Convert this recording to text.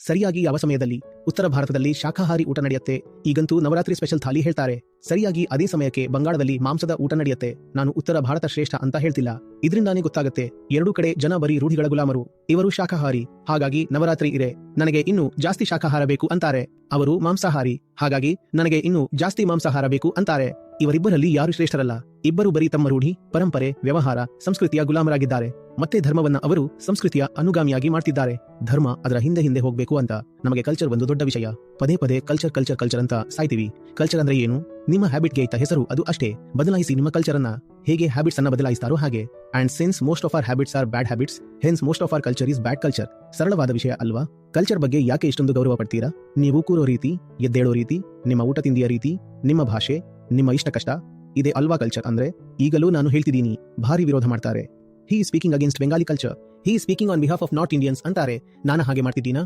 ಸರಿಯಾಗಿ ಯಾವ ಸಮಯದಲ್ಲಿ? ಉತ್ತರ ಭಾರತದಲ್ಲಿ ಶಾಖಾಹಾರಿ ಊಟ ನಡೆಯುತ್ತೆ. ಈಗಂತೂ ನವರಾತ್ರಿ ಸ್ಪೆಷಲ್ ಥಾಲಿ ಹೇಳ್ತಾರೆ. ಸರಿಯಾಗಿ ಅದೇ ಸಮಯಕ್ಕೆ ಬಂಗಾಳದಲ್ಲಿ ಮಾಂಸದ ಊಟ ನಡೆಯುತ್ತೆ. ನಾನು ಉತ್ತರ ಭಾರತ ಶ್ರೇಷ್ಠ ಅಂತ ಹೇಳ್ತಿಲ್ಲ. ಇದರಿಂದಾನೇ ಗೊತ್ತಾಗುತ್ತೆ, ಎರಡೂ ಕಡೆ ಜನ ಬರೀ ರೂಢಿಗಳ ಗುಲಾಮರು. ಇವರು ಶಾಖಾಹಾರಿ, ಹಾಗಾಗಿ ನವರಾತ್ರಿ ಇದೆ ನನಗೆ ಇನ್ನೂ ಜಾಸ್ತಿ ಶಾಖಾಹಾರ ಬೇಕು ಅಂತಾರೆ. ಅವರು ಮಾಂಸಾಹಾರಿ, ಹಾಗಾಗಿ ನನಗೆ ಇನ್ನೂ ಜಾಸ್ತಿ ಮಾಂಸಾಹಾರ ಬೇಕು ಅಂತಾರೆ. ಇವರಿಬ್ಬರಲ್ಲಿ ಯಾರು ಶ್ರೇಷ್ಠರಲ್ಲ? ಇಬ್ಬರು ಬರೀ ತಮ್ಮ ರೂಢಿ, ಪರಂಪರೆ, ವ್ಯವಹಾರ, ಸಂಸ್ಕೃತಿಯ ಗುಲಾಮರಾಗಿದ್ದಾರೆ. ಮತ್ತೆ ಧರ್ಮವನ್ನ ಅವರು ಸಂಸ್ಕೃತಿಯ ಅನುಗಾಮಿಯಾಗಿ ಮಾಡ್ತಿದ್ದಾರೆ. ಧರ್ಮ ಅದರ ಹಿಂದೆ ಹಿಂದೆ ಹೋಗ್ಬೇಕು ಅಂತ ನಮಗೆ ಕಲ್ಚರ್ ಒಂದು ದೊಡ್ಡ ವಿಷಯ. ಪದೇ ಪದೇ ಕಲ್ಚರ್ ಕಲ್ಚರ್ ಕಲ್ಚರ್ ಅಂತ ಸಾಯ್ತೀವಿ. ಕಲ್ಚರ್ ಅಂದ್ರೆ ಏನು? ನಿಮ್ಮ ಹ್ಯಾಬಿಟ್ಗೆ ಇತ್ತ ಹೆಸರು ಅದು ಅಷ್ಟೇ. ಬದಲಾಯಿಸಿ ನಿಮ್ಮ ಕಲ್ಚರ್ ಅನ್ನ. ಹೇಗೆ ಹ್ಯಾಬಿಟ್ಸ್ ಅನ್ನ ಬದಲಾಯಿಸ್ತಾರೋ ಹಾಗೆ. And since most of our habits are bad habits hence most of our culture is bad culture ಸರಳವಾದ ವಿಷಯ ಅಲ್ವಾ? ಕಲ್ಚರ್ ಬಗ್ಗೆ ಯಾಕೆ ಇಷ್ಟೊಂದು ಗೌರವ ಪಡ್ತೀರಾ? ನೀವು ಕೂರೋ ರೀತಿ, ಎದ್ದೇಳೋ ರೀತಿ, ನಿಮ್ಮ ಊಟ ತಿಂಡಿಯ ರೀತಿ, ನಿಮ್ಮ ಭಾಷೆ ನಿಮ್ಮ ಇಷ್ಟ ಕಷ್ಟ? ಇದೆ ಅಲ್ವಾ ಕಲ್ಚರ್ ಅಂದ್ರೆ ಈಗಲೂ ನಾನು ಹೇಳ್ತಿದ್ದೀನಿ, ಭಾರಿ ವಿರೋಧ ಮಾಡ್ತಾರೆ. He speaking against Bengali culture he speaking on behalf of north Indians ಅಂತಾರೆ. ನಾನು ಹಾಗೆ ಮಾಡ್ತಿದ್ದೀನಾ?